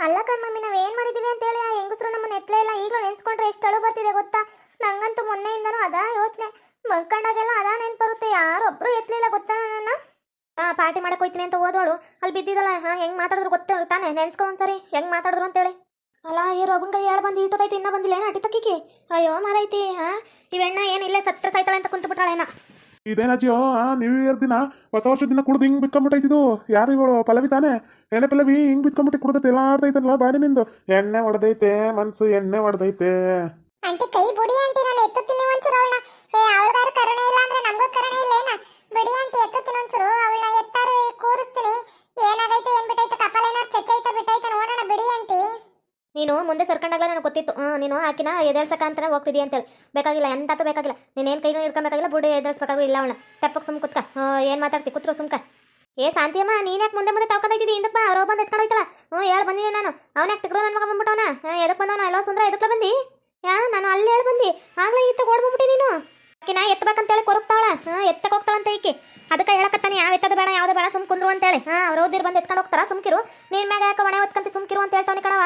ಅಲ್ಲ ಮಮ್ಮಿ, ನಾವ್ ಏನ್ ಮಾಡಿದೀವಿ ಅಂತ ಹೇಳಿ ಆ ಹೆಂಗಸ್ರು ನಮ್ಮನ್ನ ಎತ್ತಲೇ ಇಲ್ಲ ಈಗಲೂ ನೆನ್ಸ್ಕೊಂಡ್ರೆ ಎಷ್ಟು ಅಳು ಬರ್ತಿದೆ ಗೊತ್ತಾ? ನಂಗಂತೂ ಮೊನ್ನೆಯಿಂದನೂ ಅದಾ ಯೋಚನೆ. ಮಲ್ಕೊಂಡಾಗೆಲ್ಲ ಅದಾ ನೆನ್ಪು ಬರುತ್ತೆ ಯಾರೊಬ್ರು ಎತ್ತಲಿಲ್ಲ ಗೊತ್ತಾ ನನ್ನ ಆ, ಪಾರ್ಟಿ ಮಾಡಕ್ ಹೋಯ್ತೀನಿ ಅಂತ ಓದೋಳು ಅಲ್ಲಿ ಬಿದ್ದಿದ್ದಲ್ಲ, ಹಾ, ಹೆಂಗ್ ಮಾತಾಡಿದ್ರು ಗೊತ್ತೇ ತಾನೆ? ನೆನ್ಸ್ಕೊ ಒಂದ್ಸರಿ, ಹೆಂಗ್ ಮಾತಾಡಿದ್ರು ಅಂತೇಳಿ. ಅಲ್ಲ ಈ ರೋಗನ್ ಕೈ ಹೇಳ ಬಂದು ಇಟ್ಟೋದೈತಿ ಇನ್ನ ಬಂದಿಲ್ಲ ಏನ ಅಟಿ ತಕ್ಕಿಗೆ ಅಯ್ಯೋ, ಮಾರೈತಿ, ಹಾ? ಇವೆಣ್ಣ ಏನಿಲ್ಲ, ಸತ್ರ ಸಾಯ್ತಾಳೆ ಅಂತ ಕುಂತು ಬಿಟ್ಟಾಳೇನ ಇದೇನಾಜಿಯೋ ಆ ನ್ಯೂ ಇಯರ್ ದಿನ, ಹೊಸ ವರ್ಷದ ದಿನ ಕುಡ್ದು ಹಿಂಗ್ ಬಿಟ್ಕೊಂಬಿಟ್ಟೈತಿದು ಯಾರು ಇವಳು? ಪಲ್ಲವಿ ತಾನೆ? ಎಣ್ಣೆ ಪಲ್ಲವಿ ಹಿಂಗ್ ಬಿತ್ಕೊಂಬಿಟ್ಟು ಕುಡ್ದೈತೆ, ಎಲ್ಲ ಆಡ್ತೈತಲ್ಲ ಬಾಡಿ ನಿಂದು. ಎಣ್ಣೆ ಹೊಡೆದೈತೆ ಮನ್ಸು ಎಣ್ಣೆ ಹೊಡೆದೈತೆ ಆಂಟಿ ಕೈ ಬುಡಿ ಆಂಟಿ, ನಾನು ಎತ್ತುತ್ತೀನಿ ಒಂಚೂರು ಅವಳನ್ನ. ಏ, ಅವಳಗಾರು ಕರುಣೆ ಇಲ್ಲ ಅಂದ್ರೆ ನಮಗೂ ಕರುಣೆ ಇಲ್ಲೇನ ಬಿಡಿ ಆಂಟಿ ಎತ್ತುತ್ತೀನಿ ಒಂಚೂರು. ಅವಳನ್ನ ಎತ್ತಾರು ಕೂರಿಸ್ತೀನಿ. ಏನಾಗೈತೆ, ಏನ್ ಬಿಟ್ಟೈತೆ, ಕಪಾಲ ಏನಾರು ಚಚ್ಚೈತ, ಬಿಟ್ಟೈತೆ ನೋಡೋಣ ಬಿಡಿ ಆಂಟಿ. ನೀನು ಮುಂದೆ ಸರ್ಕೊಂಡಾಗಲ ನನಗೆ ಗೊತ್ತಿತ್ತು. ನೀನು ಆಕಿನ ಎದುರ್ಸಕ ಅಂತ ಹೋಗ್ತಿದ್ದೀಯ ಅಂತೇಳಿ. ಬೇಕಾಗಿಲ್ಲ ಎಂತಾತು ಬೇಕಾಗಿಲ್ಲ. ನೀನೇನು ಕೈನೂ ಇಟ್ಕೊಬೇಕಾಗಿಲ್ಲ ಬುಡಿ ಎದರ್ಸ್ಬೇಕಾಗಿಲ್ಲ ಇಲ್ಲ ಅವಳ. ತಪ್ಪಕ್ಕೆ ಸುಮ್ ಕುತ್ಕ. ಏನು ಮಾತಾಡ್ತಿ? ಕೂತ್ರು ಸುಮ್ಕ. ಏ ಶಾಂತಿಯಮ್ಮ, ನೀನ್ ಯಾಕೆ ಮುಂದೆ ಮುಂದೆ ತಾವ್ಕೊಂಡೈತಿದ್ದಿ ಹಿಂದಕ್ಕೆ ಬಾ, ಅವ್ರು ಬಂದು ಎತ್ಕೊಂಡು ಹೋಯ್ತಲ್ಲ. ಹ್ಞೂ ಹೇಳಿ ಬಂದಿದ್ದೀನಿ ನಾನು? ಅವ್ನ ಯಾಕೆ ತಿಕ್ಡು ನನ್ನ ಮಗ ಬಂದ್ಬಿಟ್ಟವನ? ಎದಕ್ಕೆ ಬಂದವನ? ಎಲ್ಲ ಸುಂದ್ರ ಎದಕ್ಕೆ ಬಂದಿ? ಯಾ, ನಾನು ಅಲ್ಲಿ ಹೇಳಿ ಬಂದಿ. ಆಗ್ಲೇ ಈತ ಓಡ್ಬಿಟ್ಟಿ ನೀನು. ಆಕಿನ ಎತ್ತಬೇಕಂತೇಳಿ ಹೇಳಿ ಹಾಂ ಎತ್ತಕ್ಕೆ ಹೋಗ್ತಾಳಂತ ಈಕಿ. ಅದಕ್ಕೆ ಹೇಳಕತ್ತಾನೆ, ಯಾವ ಎತ್ತದ ಬೇಡ, ಯಾವ್ದು ಬೇಡ, ಸುಮ್ ಕುಂದ್ರು ಅಂತೇಳಿ. ಹಾಂ ಅವ್ರು ಓದಿರ್ ಬಂದು ಎತ್ಕೊಂಡು ಹೋಗ್ತಾರ, ಸುಮ್ಕಿರು. ನೀನ್ ಮ್ಯಾಗ ಯಾಕೆ ಒಣ ಹೊತ್ಕಂತ, ಸುಮ್ಕಿರು ಅಂತ ಹೇಳ್ತಾನೆ ಕಣವ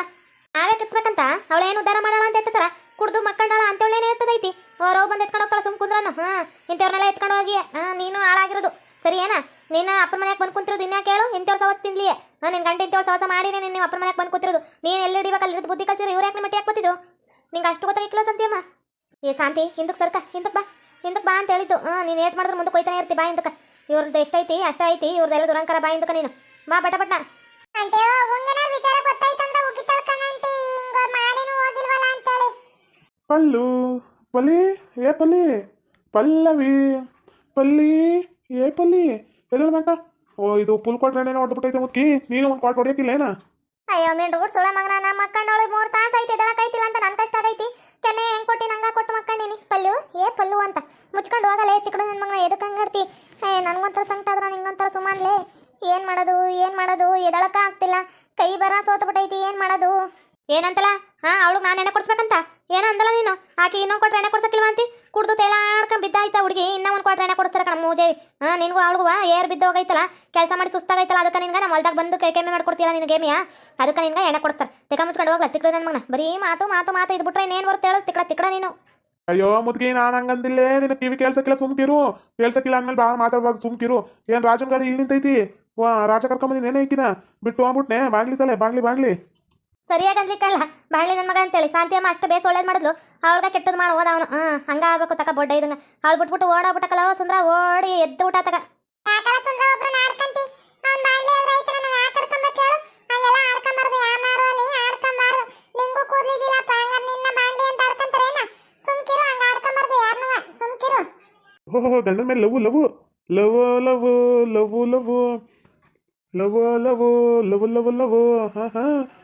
ನಾವೇ ಕಿತ್ಬೇಕಂತ ಅವಳೇನು ಉದ್ದಾರ ಮಾಡಾಳ ಅಂತ ಎತ್ತಾರ ಕುಡ್ದು ಮಕ್ಕಂಡಾಳ ಅಂತೇಳೇನು ಎತ್ತದೈತಿ? ಅವ್ರು ಬಂದು ಎತ್ಕೊಂಡು ಹೋಗ್ತಾಳ ಸುಮ್ ಕುಂದ್ರನು. ಹಾಂ, ಇಂಥವ್ರನ್ನೆಲ್ಲ ಎತ್ಕೊಂಡು ಹೋಗಿ. ನೀನು ಹಾಳಾಗಿರೋದು. ಸರಿ, ಏನ? ನೀನು ಅಪ್ಪನ ಮನೆಗೆ ಬಂದು ಕುಂತಿರೋದು ಇನ್ಯಾಕೆ ಕೇಳು ಇಂಥವ್ರ ಸವಸ ತಿನ್ಲಿ ಹಾ ನಿನ್ನ ಗಂಟೆ ಇಂಥವ್ರ ಸವಸ ಮಾಡಿ ನಿನ್ನ ಅಪ್ಪನ ಮನೆಗೆ ಬಂದು ಕೂತಿರೋದು. ನೀನು ಎಲ್ಲಿ ಹಿಡಿಬೇಕು ಅಲ್ಲಿ ಬುದ್ಧಿ ಕಲ್ಸಿರಿ ಇವ್ರು ಯಾಕೆ ಮಟ್ಟಿ ಯಾಕೆ ಕೂತಿದ್ರು? ನಿಂಗೆ ಅಷ್ಟು ಗೊತ್ತಾಗಿಲ್ಲ ಸಂತಿಯಮ್ಮ ಏ, ಶಾಂತಿ ಹಿಂದಕ್ಕೆ ಸರ್ಕ ಹಿಂದಕ್ಕೆ ಬಾ. ಹಿಂದಕ್ಕೆ ಬಾ ಅಂತ ಹೇಳಿದ್ದು. ಹಾಂ, ನೀನು ಏಟ್ ಮಾಡಿದ್ರೆ ಮುಂದೆ ಕೊಯ್ತಾನೆ ಇರ್ತಿ, ಬಾ ಹಿಂದಕ್ಕೆ. ಇವ್ರದ್ದು ಎಷ್ಟೈತಿ ಅಷ್ಟೈತಿ ಇವ್ರದ್ದೆಲ್ಲ ದುರಂಕಾರ ಬಾ ಹಿಂದಕ್ಕೆ ನೀನು. ಬಾ ಬಟ ಬಟ್ಟ ಪಲ್ಲು ಪಲ್ಲಿ ಏ ಪಲ್ಲಿ ಪಲ್ಲವಿ ಪಲ್ಲಿ ಏ ಪಲ್ಲಿ ಎದಳ್ಬೇಕ ಓ ಇದು ಫುಲ್ ಕೊಟ್ರೆ ಎಣ್ಣೆ ಹೊಡೆದ್ಬಿಟ್ಟೈತೆ ಮುತ್ಕಿ. ನೀನು ಒಂದು ಕ್ವಾಟ್ ಹೊಡಿಯಕ್ಕಿಲ್ಲ ಏನ ಅಯ್ಯೋ ಮೇನ್ ರೋಡ್ ಸುಳ ಮಗನ. ನಮ್ಮ ಮಕ್ಕಂಡವಳು ಮೂರು ತಾಸು ಐತಿ. ಕೈತಿಲ್ಲ ಅಂತ ನನ್ನ ಕಷ್ಟ ಆಗೈತಿ ಕೆನೆ ಹೆಂಗ್ ಕೊಟ್ಟಿ ನಂಗೆ ಕೊಟ್ಟು ಮಕ್ಕಂಡೀನಿ? ಪಲ್ಲು? ಏ ಪಲ್ಲು ಅಂತ. ಮುಚ್ಕೊಂಡು ಹೋಗಲೇ ತಿಕ್ಕಡು ನನ್ನ ಮಗನ. ಎದಕ್ಕೆ ಹಂಗಾಡ್ತಿ ಏ ನನಗೊಂಥರ ಸಂಕಟ ಆದ್ರ ನಿಂಗೊಂಥರ ಸುಮಾನ್ಲೇ. ಏನು ಮಾಡೋದು? ಏನು ಮಾಡೋದು? ಎದಳಕ ಆಗ್ತಿಲ್ಲ. ಕೈ ಬರ ಸೋತ ಬಿಟ್ಟೈತಿ ಏನು ಮಾಡೋದು? ಏನಂತಲ್ಲ ಹಾಂ ಅವಳಿಗೆ ನಾನು ಎಣ್ಣೆ ಕೊಡ್ಸ್ಬೇಕಂತ. ಏನೋ ಅಂದಲ್ಲ ನೀನು? ಆಕೆ ಇನ್ನೊಂದು ಕೊಟ್ರೆ ಎಣ್ಣೆ ಕೊಡ್ಸಕ್ಕಿಲ್ವ ಅಂತಿ? ಕುಡ್ದು ತೇಲಾಡ್ಕೊಂಡು ಬಿದ್ದಾಯ್ತ ಹುಡುಗಿ, ಇನ್ನೂ ಒಂದು ಕೊಟ್ರೆ ಎಣ್ಣೆ ಕೊಡಿಸ್ತಾರೆ ಕಣ ಮೂಜೆ. ಹಾಂ, ನಿನಗೂ ಅವಳಿಗೂ ಏರ್ ಬಿದ್ದು ಹೋಗೈತಲ್ಲ, ಕೆಲಸ ಮಾಡಿ ಸುಸ್ತಾಗೈತಲ್ಲ, ಅದಕ್ಕೆ ನಿನ್ಗೆ ನಮ್ಮ ಹೊಲ್ದಾಗ ಬಂದು ಕೈ ಕೆಮ್ಮೆ ಮಾಡ್ಕೊಡ್ತೀಯಲ್ಲ ನಿನ್ನ ಗೇಮಿಯ ಅದಕ್ಕೆ ನಿನ್ಗೆ ಎಣ್ಣೆ ಕೊಡ್ತಾರೆ ತಿಕ್ಕ ಮುಚ್ಕೊಂಡು ಹೋಗ್ಲ ತಿಕ್ಕಡ ನನ್ನ ಮಗನ. ಬರೀ ಮಾತು ಮಾತು ಮಾತು ಇದು ಬಿಟ್ರೆ ಇನ್ನೇನು ಬರುತ್ತೆ ಹೇಳು? ತಿಕ್ಕಡ ತಿಕ್ಕಡ ನೀನು. ಅಯ್ಯೋ, ಮುದ್ಗಿ, ನಾನು ಹಂಗಂದಿಲ್ಲೇ. ನಿನ್ನ ಕಿವಿ ಕೇಳ್ಸಕ್ಕಿಲ್ಲ, ಸುಮ್ಕಿರು. ಕೇಳ್ಸಕ್ಕಿಲ್ಲ ಅಂದ್ಮೇಲೆ ಭಾಳ ಮಾತಾಡ್ಬಾರ್ದು, ಸುಮ್ಕಿರು. ಏನು ರಾಜನ್ ಗಾಡಿ ಇಲ್ಲಿ ನಿಂತೈತಿ? ವಾ, ರಾಜ ಕರ್ಕೊಂಬಂದಿನಿ ಏನೇ ಇಕ್ಕಿನ ಬಿಟ್ಟು ಹೋಗ್ಬಿಟ್ನೆ ಬಾಗ್ಲಿ ತಲೆ ಬಾಗ್ಲಿ ಬಾಗ್ಲಿ ಸರಿಯಾಗಿ ಅನ್ಲಿಕ್ಕಲ್ಲ. ಬಾಳಿ ನನ್ನ ಮಗ ಅಂತೇಳಿ. ಶಾಂತಿ ಅಮ್ಮ ಅಷ್ಟು ಬೇಸ್ ಒಳ್ಳೇದು ಮಾಡಿದ್ಲು. ಅವಳ್ಗ ಕೆಟ್ಟದ್ದು ಮಾಡಿ ಹೋದ ಅವನು. ಹಾಂ ಹಂಗ ಆಗ್ಬೇಕು ತಕ ಬೊಡ್ಡ ಇದನ್ನ. ಅವಳು ಬಿಟ್ಬಿಟ್ಟು ಓಡಾಬಿಟ್ಟಕಲ್ಲ ಸುಂದ್ರ ಓಡಿ ಎದ್ದು ಊಟ ತಗ ಓಹೋ ಗಂಡನ ಮೇಲೆ love love love love love love love love love love love ಹಾ ಹಾ.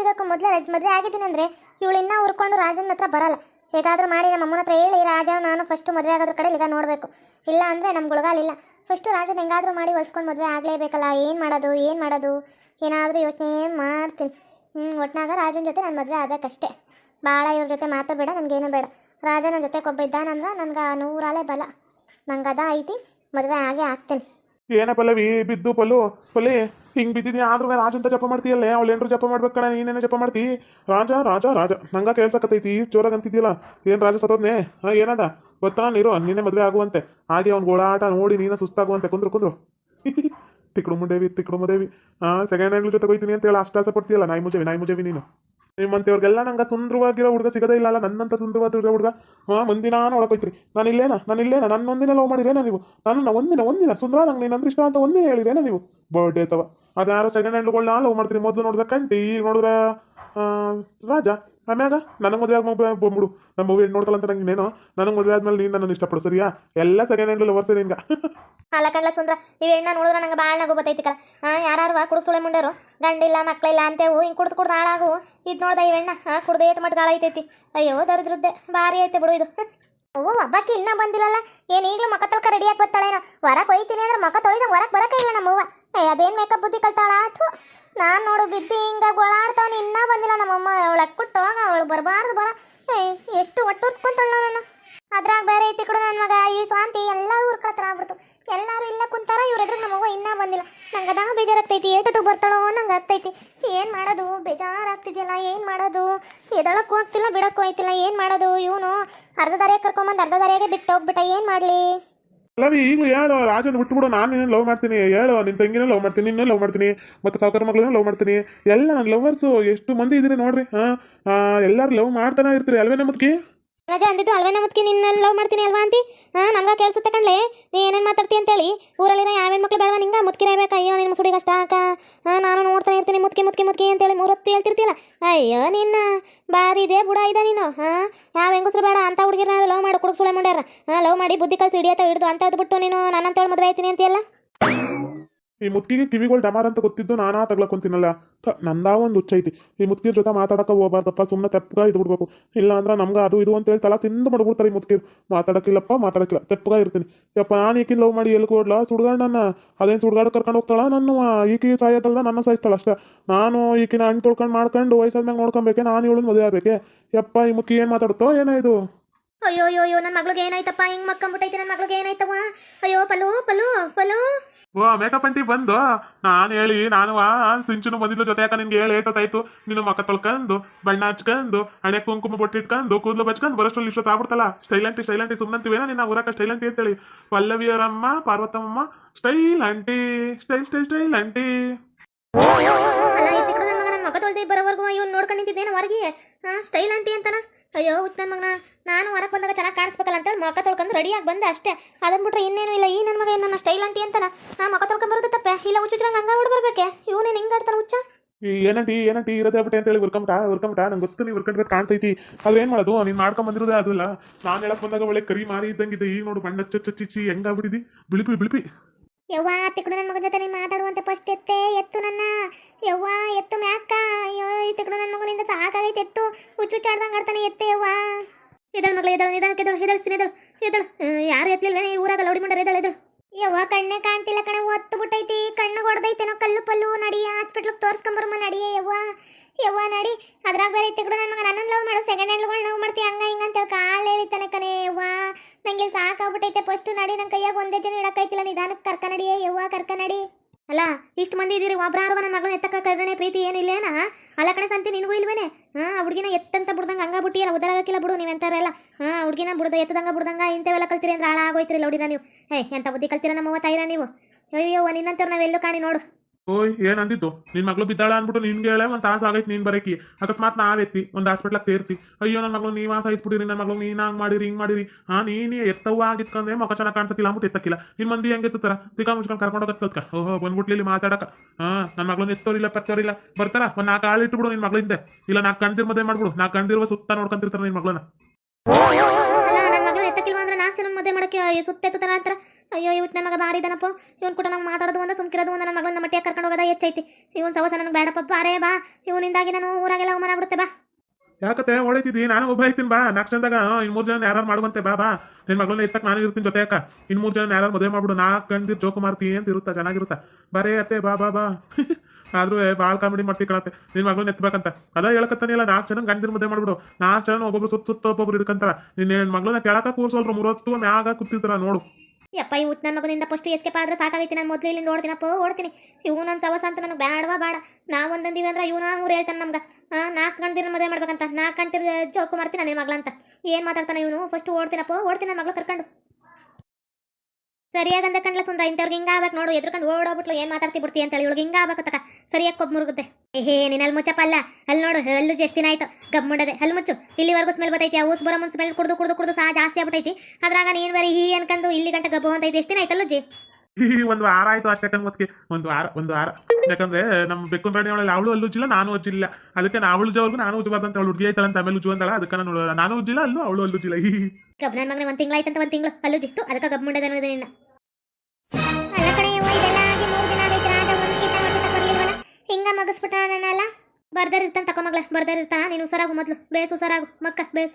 ಸಿಗೋಕ್ಕೂ ಮೊದಲೇ ಮದುವೆ ಆಗಿದ್ದೀನಿ ಅಂದರೆ ಇವಳು ಇನ್ನೂ ಹುರ್ಕೊಂಡು ರಾಜನ ಹತ್ರ ಬರಲ್ಲ. ಹೇಗಾದರೂ ಮಾಡಿ ನಮ್ಮ ಅಮ್ಮನ ಹತ್ರ ಹೇಳಿ, ರಾಜ, ನಾನು ಫಸ್ಟ್ ಮದುವೆ ಆಗೋದ್ರ ಕಡೆ ಈಗ ನೋಡಬೇಕು. ಇಲ್ಲ ಅಂದರೆ ನಮ್ಮ ಗುಳಗಾಲಿಲ್ಲ ಫಸ್ಟ್ ರಾಜನ ಹೆಂಗಾದರೂ ಮಾಡಿ ಹೊಲ್ಸ್ಕೊಂಡು ಮದುವೆ ಆಗಲೇಬೇಕಲ್ಲ, ಏನು ಮಾಡೋದು ಏನು ಮಾಡೋದು? ಏನಾದರೂ ಯೋಚನೆ ಮಾಡ್ತೀನಿ. ಹ್ಞೂ ಒಟ್ನಾಗ ರಾಜನ ಜೊತೆ ನಾನು ಮದುವೆ ಆಗಬೇಕಷ್ಟೇ. ಭಾಳ ಇವ್ರ ಜೊತೆ ಮಾತು ಬೇಡ, ನನಗೇನು ಬೇಡ. ರಾಜ ನನ್ನ ಜೊತೆ ಒಬ್ಬ ಇದ್ದಾನಂದ್ರೆ ನನಗೆ ನೂರಾಲೇ ಬಲ. ನಂಗೆ ಅದ ಐತಿ, ಮದುವೆ ಆಗೇ ಆಗ್ತೇನೆ. ಏನ ಪಲ್ಲವಿ, ಬಿದ್ದು ಪಲ್ಲು, ಪಲ್ಲಿ? ಹಿಂಗ್ ಬಿದ್ದಿದ್ಯಾ? ಆದ್ರೂ ರಾಜ ಅಂತ ಜಪ ಮಾಡ್ತೀಯಲ್ಲೇ? ಅವಳು ಜಪ ಮಾಡ್ಬೇಕು ಕಣ, ನೀನೇನ ಜಪ ಮಾಡ್ತಿ? ರಾಜ ರಾಜ ರಾಜ. ನಂಗ ಕೇಳ್ಸಕತ್ತೈತಿ, ಜೋರಾಗ ಅಂತಿದ್ಯಲ್ಲ? ಏನ್ ರಾಜ ಸತೋದ್ನೆ? ಏನದ? ಗೊತ್ತಾ? ನೀರು ನಿನ್ನೆ ಮದ್ವೆ ಆಗುವಂತೆ. ಹಾಗೆ ಅವ್ನ ಗೋಳಾಟ ನೋಡಿ ನೀನ ಸುಸ್ತಾಗುವಂತೆ. ಕುಂದ್ರು ಕುಂದ್ರು. ತಿಕ್ಕಡು ಮುಂಡೇವಿ ತಿಕ್ಕಡು ಮುದೇವಿ ಹಾ, ಸೆಕೆಂಡ್ ಹ್ಯಾಂಡ್ ಜೊತೆ ಹೋಯ್ತೀನಿ ಅಂತ ಹೇಳಿ. ಅಷ್ಟಾಸ ಪಡ್ತೀಯಲ್ಲ ನಾಯಿ ಮುಜೇವಿ ನಾಯಿ ಮುಜೇವಿ ನೀನು. ನಿಮ್ಮಂತವ್ರಿಗೆಲ್ಲ ನಂಗೆ ಸುಂದರವಾಗಿರೋ ಹುಡುಗ ಸಿಗದೇ ಇಲ್ಲ ನನ್ನಂತ ಸುಂದರವಾಗಿರೋ ಹುಡುಗ ಹಾಂ ಒಂದಿನ ಒಳಗೋಯ್ತ್ರಿ ನಾನು ಇಲ್ಲೇನ? ನಾನು ಇಲ್ಲೇನ? ನನ್ನ ಒಂದಿನ ಲವ್ ಮಾಡಿರೇನ ನೀವು? ನನ್ನ ಒಂದಿನ ಒಂದಿನ, ಸುಂದರ ನಂಗೆ ನೀನು ಅಂದ್ರೆ ಇಷ್ಟ ಅಂತ ಒಂದಿನ ಹೇಳಿರೇನ ನೀವು? ಬರ್ಡೇ ಅಥವಾ ಅದ್ಯಾರೋ ಸೆಕೆಂಡ್ ಹ್ಯಾಂಡ್ಗಳನ್ನ ಲವ್ ಮಾಡ್ತೀರಿ, ಮೊದಲು ನೋಡಿದ್ರೆ ಕಂಟಿ ಈಗ ನೋಡಿದ್ರೆ ರಾಜ, ಆಮ್ಯಾಗ? ನನಗೆ ಮದುವೆ ಆಗ ಬಂದ್ಬಿಡು ನಮ್ಮ ಮೂವಿ ಅಂತ ನಂಗೆ ಇನ್ನೇನೋ? ನನಗೆ ಮದುವೆ ಆದ್ಮೇಲೆ ನೀನು ನನ್ನ ಇಷ್ಟಪಡು, ಸರಿಯಾ? ಎಲ್ಲ ಸೆಕೆಂಡ್ ಹ್ಯಾಂಡ್ ಲವರ್ಸೇ ನಿನ್ಗೆ. ಅಲ್ಲ ಕಣ್ಲ ಸುಂದ್ರ ನೀವು ಹೆಣ್ಣ ನೋಡಿದ್ರೆ ನಂಗೆ ಭಾಳ ನಗು ಬತ್ತೈತಿಕಲ್ಲ ಕಲ ಹಾಂ ಯಾರು ಕುಡುಕ್ ಸುಳೆ ಮುಂಡರು, ಗಂಡಿಲ್ಲ ಮಕ್ಕಳಿಲ್ಲ ಅಂತೇವು, ಹಿಂಗೆ ಕುಡ್ದು ಕುಡ್ದು ಹಾಳಾಗು. ಇದು ನೋಡ್ದೆ ಇವೆಣ್ಣ ಹಾಂ ಕುಡ್ದು ಏಟು ಮಟ್ಟ ಐತೈತಿ ಅಯ್ಯೋ, ದರಿದ್ರದ್ದೆ, ಭಾರಿ ಐತೆ ಬಿಡು ಇದು. ಓ ಒಬ್ಬಾಕಿ ಇನ್ನೂ ಬಂದಿಲ್ಲಲ್ಲ? ಏನ್ ಈಗಲೂ ಮಕ್ಕ ತಳ್ಕ ರೆಡಿಯಾಗಿ ಬರ್ತಾಳೇನೋ ಹೊರಕ್ಕೆ ಹೋಯ್ತೀನಿ ಅಂದ್ರೆ ಮಕ್ಕ ತೊಳಿದ ಹೊರಕ್ಕೆ ಬರಕ ಇಲ್ಲ ನಮ್ಮವ್ವ. ಏ, ಅದೇನ್ ಮೇಕಪ್ ಬುದ್ಧಿ ಕಲ್ತಾಳ? ಆತು ನಾನು ನೋಡು, ಬಿದ್ದಿ ಹಿಂಗೆ ಗೋಳಾಡ್ತಾವನಿ, ಇನ್ನೂ ಬಂದಿಲ್ಲ ನಮ್ಮಮ್ಮ. ಅವಳು ಅಕ್ಕುಟ್ಟು ಹೋಗ ಅವಳು ಬರಬಾರ್ದು ಬರ. ಏ, ಎಷ್ಟು ಒಟ್ಟುರ್ಸ್ಕೊಂತಾಳ ನಾನು ಅದ್ರಾಗ ಬೇರೆ ಐತಿ ಕೂಡ ನನ್ನ ಮಗ, ಈ ಸ್ವಾಂತಿ, ಎಲ್ಲರೂ ಉರ್ಕತ್ರ ಆಗ್ಬಿಡ್ತು ಎಲ್ಲರೂ ಇಲ್ಲ ಕುಂತಾರ ಇವ್ರ ಎದುರು ನಮ್ಮವ್ವ ಇನ್ನೂ ಬಂದಿಲ್ಲ ನಂಗೆ ಅದಾಗ ಬೇಜಾರಾಗ್ತೈತಿ ಏಟದು ಆಗ್ತೈತಿ. ಏನು ಮಾಡೋದು? ಬೇಜಾರಾಗ್ತಿದೆಯಲ್ಲ, ಏನು ಮಾಡೋದು? ಎದಳಕ್ಕೂ ಆಗ್ತಿಲ್ಲ, ಬಿಡಕ್ಕೂ ಆಯ್ತಿಲ್ಲ ಏನು ಮಾಡೋದು? ಇವನು ಅರ್ಧ ದಾರಿಯಾಗ ಕರ್ಕೊಂಬಂದು ಅರ್ಧ ದಾರಿಯಾಗೆ ಬಿಟ್ಟು ಹೋಗ್ಬಿಟ್ಟ ಏನು ಮಾಡಲಿ? ಅಲ್ಲವಿ ಈಗಲೂ ಹೇಳು, ರಾಜನ್ ಬಿಟ್ಬಿಡು ನಾನು ನಿನ್ನ ಲವ್ ಮಾಡ್ತೀನಿ. ಹೇಳು ನಿನ್ನ ತಂಗಿನ ಲವ್ ಮಾಡ್ತೀನಿ ನಿನ್ನ ಲವ್ ಮಾಡ್ತೀನಿ, ಮತ್ತೆ ಸಾವುಕಾರ ಮಗಳನ್ನ ಲವ್ ಮಾಡ್ತೀನಿ. ಎಲ್ಲ ನನ್ನ ಲವರ್ಸು ಎಷ್ಟು ಮಂದಿ ಇದ್ದೀರಿ ನೋಡ್ರಿ, ಹಾಂ? ಎಲ್ಲರೂ ಲವ್ ಮಾಡ್ತಾನೆ ಇರ್ತೀರಿ ಅಲ್ವೇ ನಮ್ಮದ್ಕಿ ರಾಜ ಅಂದಿದ್ದು ಅಲ್ವೇ ನಮ್ಮದ್ಕಿ ನಿನ್ನ ಲವ್ ಮಾಡ್ತೀನಿ ಅಲ್ವಾ ಅಂತಿ? ಹಾಂ, ನಮ್ಗೆ ಕೇಳಿಸುತ್ತೆ ಕಣ್ಲೆ. ನೀ ಏನೇನು ಮಾತಾಡ್ತಿ ಅಂತೇಳಿ? ಊರಲ್ಲಿರೋ ಯಾವ ಹೆಣ್ಮಕ್ಳು ಬೇಡವ ನಿಂಗೆ? ಮುತ್ಕಿರಬೇಕು ಅಯ್ಯೋ ನಿನ್ನ ಮುಸುಡಿಗೆ ಅಷ್ಟ ಅಕ್ಕ ಹಾಂ, ನಾನು ನೋಡ್ತಾನೆ ಇರ್ತೀನಿ ಮುತ್ಕಿ ಮುತ್ಕಿ ಮುತ್ಕಿ ಅಂತೇಳಿ ಮೂರು ಹೊತ್ತು ಹೇಳ್ತಿರ್ತಿಲ್ಲ ಅಯ್ಯೋ, ನಿನ್ನ ಬಾರಿ ಇದೆ ಬುಡ ಇದೆ ನೀನು. ಹಾಂ, ಯಾವ ಹೆಂಗಸ್ರು ಬೇಡ ಅಂತ ಹುಡುಗಿರ ಲವ್ ಮಾಡಿ, ಕುಡುಕ್ ಸುಳೆ ಮಾಡ್ಯಾರ. ಹಾಂ ಲವ್ ಮಾಡಿ ಬುದ್ಧಿ ಕಲ್ಸಿ ಹಿಡಿಯತ್ತ ಹಿಡಿದು ಅಂತ ಬಿಟ್ಟು ನೀನು ನನ್ನಂತೇಳಿ ಮದುವೆ ಆಯ್ತೀನಿ ಅಂತೀಯಲ್ಲ? ಈ ಮುತ್ತಿಗೆ ಕಿವಿಗಳು ಡಮಾರ್ ಅಂತ ಗೊತ್ತಿದ್ದು ನಾನಾ ತಗ್ಲಕೊಂತೀನಲ್ಲ. ಥ, ನಂದಾ ಒಂದು ಹುಚ್ಚೈತಿ ಈ ಮುತ್ತಿಗೆ ಜೊತೆ ಮಾತಾಡಕ್ಕೆ ಹೋಗ್ಬಾರ್ದಪ್ಪ ಸುಮ್ಮನೆ ತೆಪ್ಪಗ ಇದು ಬಿಡ್ಬೇಕು ಇಲ್ಲ ನಮ್ಗೆ ಅದು ಇದು ಅಂತೇಳಿ ತಲಾ ತಿಂದು ಮಾಡ್ಬಿಡ್ತಾರೆ ಈ ಮುತ್ತಿಗೆ ಮಾತಾಡಕ್ಕಿಲ್ಲಪ್ಪ, ಮಾತಾಡಕ್ಕಿಲ್ಲ. ತೆಪ್ಪಗ ಇರ್ತೀನಿ. ಯಪ್ಪ, ನಾನು ಈಕಿನ ಲವ್ ಮಾಡಿ ಎಲ್ಲಿ ಕೊಡ್ಲಾ? ಸುಡ್ಗಾಡನ್ನ. ಅದೇನು ಸುಡ್ಗಾಡು ಕರ್ಕೊಂಡು ಹೋಗ್ತಾಳ? ನಾನು ಈಕಿ ಸಾಯೋದಲ್ಲ ನನ್ನ ಸಾಯಿಸ್ತಾಳ ಅಷ್ಟೇ. ನಾನು ಈಕಿನ ಹಣ್ಣು ತೊಳ್ಕೊಂಡು ಮಾಡ್ಕೊಂಡು ವಯಸ್ಸಾದ್ಮೇಲೆ ನೋಡ್ಕೊಬೇಕೆ? ನಾನು ಇವಳನ್ನ ಮದುವೆ ಆಗ್ಬೇಕೆ? ಯಪ್ಪ, ಈ ಮುಕ್ಕಿ ಏನು ಮಾತಾಡುತ್ತೋ? ಏನೋ ಇದು? ಅಯ್ಯೋ ಅಯ್ಯೋ ನನ್ನ ಮಗಳಿಗೆ ಏನಾಯ್ತಪ್ಪ? ಹಿಂಗೆ ಮಕ್ಕಂಬಿಟ್ಟೈತಿ ನನ್ನ ಮಗಳಿಗೆ ಏನಾಯ್ತವ ಅಯ್ಯೋ ಪಲು ಪಲು ಪಲು ಓ ಮೇಕಪ್ ಅಂಟಿ ಬಂದು, ನಾನು ಹೇಳಿ, ನಾನು ವಾ ಸಿಂಚುನು ಬಂದಿದ್ಲು ಜೊತೆ, ಯಾಕೆ ನಿನ್ಗೆ ಹೇಳಿ ತಾಯ್ತು ನಿನ್ನ ಮಕ್ಕ ತೊಳ್ಕೊಂಡು ಬಣ್ಣ ಹಚ್ಕೊಂಡು ಹಣೆ ಕುಂಕುಮ ಬೊಟ್ಟಿಟ್ಕೊಂಡು ಕೂದಲು ಬಚ್ಕೊಂಡು ಆಗ್ಬಿಡ್ತಲ್ಲ. ಸ್ಟೈಲ್ ಅಂಟಿ ಸ್ಟೈಲ್ ಆಂಟಿ ಸುಮ್ಮನಂತೀವೇನ ನಿನ್ನ ಊರಕ ಸ್ಟೈಲ್ ಅಂಟಿ ಅಂತೇಳಿ. ಪಲ್ಲವಿಯರಮ್ಮ Parvathamma style aunty style style style aunty ಬರೋವರೆಗೂ ಇವ್ನು ನೋಡ್ಕೊಂಡಿದ್ದೇನೆ ಹೊರಗೆ? ಸ್ಟೈಲ್ ಅಂಟಿ ಅಂತಾನ ಅಯ್ಯೋ ಹುಚ್ಚ ಮಗ ಮಗನ, ನಾನು ಹೊರಗೆ ಬಂದಾಗ ಚೆನ್ನಾಗಿ ಕಾಣಿಸ್ಬೇಕಲ್ಲ ಅಂತೇಳಿ ಮಗ ತೊಳ್ಕೊಂಡು ರೆಡಿಯಾಗಿ ಬಂದೆ ಅಷ್ಟೇ. ಅದನ್ನ ಬಿಟ್ರೆ ಇನ್ನೇನು ಇಲ್ಲ. ಈ ನನ್ನ ಮಗ ನನ್ನ ಸ್ಟೈಲ್ ಆಂಟಿ ಅಂತಾನ? ನಾ ತೊಳ್ಕೊಂಡು ಬರುತ್ತೆ ತಪ್ಪೆ? ಇಲ್ಲ ಹುಚ್ಚುಚ್ರಂಗೆ ಹಂಗ ಹೊಡ್ಬರ್ಬೇಕೆ ಇವನೇ ಇವನೇನು ಹಿಂಗೆ ಆಡ್ತಾನೆ ಹುಚ್ಚ? ಏನಂಟಿ ಏನಂಟಿ ಇರೋದೇ ಬಿಟ್ಟೆ ಅಂತೇಳಿ ಉರ್ಕೊಂಬಿಟ ಉರ್ಕೊಂಬಿಟ ನಂಗೆ ಗೊತ್ತು ನೀವು ಹುರ್ಕೊಂಡ್ಬಿಟ್ಟು ಕಾಣ್ತೈತಿ. ಅದು ಏನು ಮಾಡೋದು? ನೀನು ಮಾಡ್ಕೊಂಡ್ ಬಂದಿರೋದೇ ಅದಲ್ಲ ನಾನು ಹೇಳಕ್ ಬಂದಾಗ ಒಳ್ಳೆ ಕರಿ ಮಾರಿ ಇದ್ದಂಗಿದೆ ಈಗ ನೋಡು ಬಣ್ಣ ಚಚ್ಚಿ ಹೆಂಗಾಗ್ಬಿಟ್ಟಿದಿ ಬಿಳಿಪಿ ಬಿಳಿಪಿ. ಯವ್ವ, ತಿಕ್ಕಡು ನನ್ನ ಮಗನ ಜೊತೆ ನೀನು ಮಾತಾಡುವಂತೆ ಫಸ್ಟ್ ಎತ್ತೆ, ಎತ್ತು ನನ್ನ. ಯವ್ವ, ಎತ್ತು ಮ್ಯಾಕ. ಅಯ್ಯೋ, ಈ ತಿಕ್ಕಡು ನನ್ನ ಮಗನಿಂದ ಸಾಕಾಗೈತೆ, ಎತ್ತು. ಹುಚ್ಚು ಹುಚ್ಚಾಡ್ದಂಗೆ ಆಡ್ತಾನೆ, ಎತ್ತೆ ಯವ್ವ. ಇದಳು ಮಗಳು ಇದಳು ನಿಧಾನಕ್ಕೆ ಎದಳು ಹೆದಳಿಸ್ತೀನಿ ಎದಳು ಎದಳು ಯಾರು ಎತ್ತಲಿಲ್ಲ ಈ ಊರಾಗ ಲೌಡಿ ಮಾಡ್ಯಾರ ಎದಳು ಎದಳು. ಯವ್ವ, ಕಣ್ಣೇ ಕಾಣ್ತಿಲ್ಲ ಕಣ ಒತ್ತು ಬಿಟ್ಟೈತಿ. ಕಣ್ಣು ಹೊಡೆದೈತೇನೋ ಕಲ್ಲು ಪಲ್ಲು, ನಡಿ, ಹಾಸ್ಪಿಟ್ಲಿಗೆ ತೋರಿಸ್ಕೊಂಬರಮ್ಮ ನಡಿಯೇ, ಯವ್ವ. ಯವ್ವ, ನಡಿ. ಅದ್ರಾಗ ಬೇರೆ ತಿಕ್ಕಡು ನನ್ನ ಮಗ ನನ್ನ ಲವ್ ಮಾಡು ಸೆಕೆಂಡ್ ಹ್ಯಾಂಡ್ಗಳು ಲವ್ ಮಾಡ್ತೀವಿ ಹಂಗ ಹಿಂಗ ಅಂತೇಳಿ ಕಾಲು ಹೇಳಿತಾನೆ ಕಣೆ, ಯವ್ವ. ನಂಗೆ ಸಾಕಾಗ್ಬಿಟ್ಟೈತೆ. ಫಸ್ಟ್ ನಡಿ ನನ್ನ ಕೈಯಾಗ ಒಂದೇ ಜನ ಇಡಕ್ಕೈತಿಲ್ಲ ನಿಧಾನಕ್ಕೆ ಕರ್ಕ ನಡಿಯೇ ಯವ್ವ ಕರ್ಕ ನಡಿ ಅಲ್ಲ, ಇಷ್ಟು ಮಂದಿ ಇದೀರಿ ಒಬ್ರಾರು ನನ್ನ ಮಗಳನ್ನ ಎತ್ತಕ್ಕ ಕರುಣೆ ಪ್ರೀತಿ ಏನಿಲ್ಲ ಏನ? ಅಲ್ಲ ಕಣ ಸಂತಿ, ನಿನಗೂ ಇಲ್ವೇನೆ? ಹಾಂ ಹುಡುಗಿನ ಎತ್ತಂತ ಬಿಡ್ದಂಗೆ ಹಂಗ ಬಿಟ್ಟಿಯಲ್ಲ ಉದ್ದಾರಾಗಕ್ಕಿಲ್ಲ ಬಿಡು ನೀವೆಂತಾರಲ್ಲ ಹಾಂ ಹುಡುಗಿನ ಬಿಡ್ದ, ಎತ್ತದಂಗ ಬಿಡ್ದಂಗ ಇಂಥವೆಲ್ಲ ಕಲ್ತೀರಿ ಅಂದ್ರೆ ಹಾಳ ಆಗೋಯ್ತಿರಲ್ಲ ಹುಡುಗಿನ ನೀವು. ಏ, ಎಂತ ಬುದ್ಧಿ ಕಲ್ತಿರ ನಮ್ಮವ್ವ ತಾಯಿರ ನೀವು? ಅಯ್ಯೋ ನಿನ್ನಂತವ್ರು ನಾವೆಲ್ಲೂ ಕಾಣಿ ನೋಡು. ಓಯ್, ಏನ್ ಅಂದಿದ್ದು? ನಿನ್ ಮಗಳು ಬಿದ್ದಾಳ ಅನ್ಬಿಟ್ಟು ನಿನ್ಗೆ ಹೇಳ ಒಂದ್ ತಾಸ ಆಗೈತಿ ನೀನ್ ಬರಕಿ ಅಕಸ್ಮಾತ್ ನಾವೆತ್ತಿ ಒಂದ್ ಹಾಸ್ಪಿಟ್ಲಾಗ ಸೇರಿಸಿ. ಅಯ್ಯೋ ನನ್ನ ಮಗಳು, ನೀವ ಸಾಯಿಸ್ಬಿಟ್ಟಿರಿ ನನ್ನ ಮಗಳು, ನೀನ್ ಹಂಗ್ ಮಾಡಿರಿ, ಹಿಂಗ್ ಮಾಡಿರಿ. ಹಾ ನೀನ್ ಎತ್ತವ್ವ ಆಗಿತ್ಕಂದ್ರೆ ಮಕ ಚೆನ್ನಾಗಿ ಕಾಣಿಸಕ್ಕಿಲ್ಲ, ಅಂದ್ಬಿಟ್ಟು ಎತ್ತಕ್ಕಿಲ್ಲ. ನಿನ್ ಮಂದಿ ಹೆಂಗೆ ಎತ್ತುತ್ತಾರ? ತಿಕಾ ಮುಚ್ಕೊಂಡು ಕರ್ಕೊಂಡು ಹೋಗತ್ಕ ಓಹೋ, ಬಂದ್ಬಿಟ್ಲಿ ಮಾತಾಡಕ. ಹಾ ನನ್ನ ಮಗಳನ್ನ ಎತ್ತೋರಿಲ್ಲ, ಪತ್ತೋರಿಲ್ಲ. ಬರ್ತಾರ ಒಂದ್ ನಾಲ್ಕು ಆಳು ಇಟ್ಬಿಡು ನಿನ್ ಮಗಳಿಂದೆ. ಇಲ್ಲ, ನಾಲ್ಕು ಕಣ್ದಿರ್ ಮದುವೆ ಮಾಡ್ಬಿಡು. ನಾಲ್ಕು ಕಣ್ದಿರುವ ಸುತ್ತ ನೋಡ್ಕೊಂತಿರ್ತಾರ ನಿನ್ ಮಗಳನ್ನ. ಮಾಡಕ್ಕೆ ಸುತ್ತೆತ್ತುತ್ತಾರ ಅಂತಾರೆ. ಅಯ್ಯೋ, ಇವತ್ತು ನನ್ನ ಮಗ ಭಾರಿ ಇವನು ಇವನ್ ಕೂಡ ನಂಗೆ ಮಾತಾಡೋದು ಒಂದು, ಸುಮ್ಕಿರೋದು ಒಂದು. ನನ್ನ ಮಗಳನ್ನ ಮಟ್ಟಿಗೆ ಕರ್ಕೊಂಡು ಹೋಗೋದ ಹೆಚ್ಚೈತಿ. ಇವನ್ ಸವಸ ನನಗೆ ಬೇಡಪ್ಪ. ಬಾರೇ ಬಾ. ಇವನಿಂದಾಗಿ ನಾನು ಊರಾಗೆಲ್ಲ ಅವಮಾನ ಬಿಡುತ್ತೆ ಬಾ. ಯಾಕತ್ತೆ? ಹೊಳಿತಿದ್ದಿ ನಾನು ಒಬ್ಬ ಐತೀನಿ ಬಾ. ನಾಲ್ಕು ಜನದಾಗ ಇನ್ ಮೂರು ಜನ ಯಾರು ಮಾಡುವಂತೆ, ಬಾ ಬಾ. ನಿನ್ ಮಗಳನ್ನ ಇತ್ತಕ್ ನಾನು ಇರ್ತೀನಿ ಜೊತೆ ಅಕ್ಕ ಇನ್ ಮೂರು ಜನ ಯಾರು ಮದುವೆ ಮಾಡ್ಬಿಡು. ನಾಲ್ಕು ಗಂಡಿರ್ ಜೋಕ್ ಮಾಡ್ತೀನಿ ಅಂತ ಇರುತ್ತಾ? ಚೆನ್ನಾಗಿರುತ್ತ? ಬರೇ ಅತ್ತೆ, ಬಾ ಬಾ ಬಾ. ಆದ್ರೂ ಭಾಳ ಕಾಮಿಡಿ ಮಾಡ್ತಿ ಕಣತ್ತೆ. ನಿನ್ ಮಗಳನ್ನ ಎತ್ತಬೇಕಂತ ಅದ ಹೇಳಕತ್ತಾನಿಲ್ಲ ನಾಲ್ಕು ಜನ ಗಂಡಿರ್ ಮದುವೆ ಮಾಡ್ಬಿಡು. ನಾಲ್ಕು ಜನ ಒಬ್ಬೊಬ್ರು ಸುತ್ತ ಸುತ್ತ ಒಬ್ಬೊಬ್ರು ಇಡ್ಕಂತಾರ ನಿನ್ನ ಮಗಳನ್ನ ಕೆಳಕ ಕೂರ್ಸೋಲ್ರು, ಮೂರೊತ್ತು ಮ್ಯಾಗ ಕೂತಿರ್ತಾರ, ನೋಡು. ಯಪ್ಪ ಇವತ್ತು ನನ್ನ ಮಗನಿಂದ ಫಸ್ಟ್ ಎಸ್ಕೇಪ್ ಆದ್ರೆ ಸಾಕಾಗೈತಿ. ನಾನು ಮೊದಲು ಇಲ್ಲಿಂದ ಓಡ್ತೀನಪ್ಪ, ಓಡ್ತೀನಿ. ಇವು ನನ್ನ ಸವಸ ಅಂತ ನನಗೆ ಬೇಡವಾ ಬೇಡ ನಾವು ಒಂದಂದಿವಿ ಅಂದ್ರೆ ಇವನ ಊರು ಹೇಳ್ತಾನೆ ನಮ್ಗೆ. ಹಾಂ ನಾಲ್ಕು ಗಂಟಿರ ಮದುವೆ ಮಾಡ್ಬೇಕಂತ. ನಾಲ್ಕು ಗಂಟಿರ ಜೋಕು ಮಾಡ್ತೀನಿ ನನ್ನ ಮಗಳಂತ. ಏನು ಮಾತಾಡ್ತಾನೆ ಇವನು? ಫಸ್ಟ್ ಓಡ್ತೀನಪ್ಪ. ಓಡ್ತೀನಿ ನನ್ನ ಮಗಳು ಕರ್ಕೊಂಡು. ಸರಿಯಾಗಿ ಅಂದ ಕಂಡ್ಲ ಸುಂದ್ರ, ಇಂಥವ್ರಿಗೆ ಹಿಂಗ ಆಗ್ಬೇಕು ನೋಡು. ಎದ್ರಕೊಂಡು ಓಡೋಗ್ಬಿಟ್ಲು. ಏನು ಮಾತಾಡ್ತಿ ಬಿಡ್ತಿ ಅಂತೇಳಿ. ಇವಳಿಗೆ ಹಿಂಗ ಆಗ್ಬೇಕು ತಕ ಸರಿಯಾಗಿ ಕೊಬ್ಬ ಮುರುಗುತ್ತೆ. ಏಹೇ, ನೀನು ಅಲ್ಲಿ ಮುಚ್ಚಪ್ಪ ಅಲ್ಲ. ಅಲ್ಲಿ ನೋಡು ಅಲ್ಲೂ ಎಷ್ಟು ಆಯ್ತು. ಗಬ್ ಅಲ್ಲಿ ಮುಚ್ಚು. ಇಲ್ಲಿವರೆಗೂ ಸ್ಮೆಲ್ ಬರ್ತೈತಿ ಆ ಊಸ್ ಬರೋ ಮುಂದೆ ಸ್ಮೆಲ್ ಕುಡ್ದು ಕುಡ್ದು ಕುಡ್ದು ಸಹ ಜಾಸ್ತಿ ಆಗ್ಬಿಟ್ಟೈತಿ. ಅದ್ರಾಗ ನೀನು ಬರೀ ಹೀ ಅನ್ಕೊಂಡು ಇಲ್ಲಿ ಗಂಟೆ ಗಬ್ಬು ಅಂತ ಎಷ್ಟು ದಿನ ಆಯ್ತಲ್ಲೂ ಜಿ? ಈ ಒಂದು ವಾರ ಆಯ್ತು ಅಷ್ಟಕ್ಕೆ ಮತ್ತೆ ಒಂದು ವಾರ ಒಂದು ವಾರ. ಯಾಕಂದ್ರೆ ನಮ್ಮ ಬೆಕ್ಕುಂಬಾಡಿ ಅವಳಲ್ಲಿ, ಅವಳು ಅಲ್ಲೂ ಜಿಲ್ಲ ನಾನು ಉಜ್ಜಿಲ್ಲ. ಅದಕ್ಕೆ ನಾ ಅವಳು ಜವರ್ಗು ನಾನು ಉಜ್ಬಾರ್ದಂತ ಅವಳು ಹುಡುಗಿ ಆಯ್ತಾಳ ಅಂತ ಆಮೇಲೆ ಉಜ್ಜುವಂತಾಳ ಅದಕ್ಕೆ ನಾನು ನೋಡೋಣ ನಾನು ಉಜ್ಜಿಲ್ಲ, ಅಲ್ಲೂ ಅವಳು ಅಲ್ಲೂ ಜಿಲ್ಲ ಈ ಕಬ್ ನನ್ನ ಮಗನೇ ಒಂದು ತಿಂಗಳು ಆಯ್ತಂತ ಒಂದು ತಿಂಗಳು. ಅಲ್ಲೂ ಜಿತ್ತು ಅದಕ್ಕೆ ಕಬ್ ಮುಂಡದ ಅನ್ನೋದು ನಿನ್ನ. ಹಿಂಗ ಮಗಸ್ಬಿಟ್ಟ ನನ್ನಲ್ಲ. ಬರ್ದಾರಿರ್ತಾನೆ ತಕೊ ಮಗಳ ಬರ್ದಾರಿರ್ತಾನ ನೀನು ಹುಷಾರಾಗು ಮೊದ್ಲು. ಬೇಸ್ ಹುಷಾರಾಗು. ಮಕ್ಕ, ಬೇಸ್.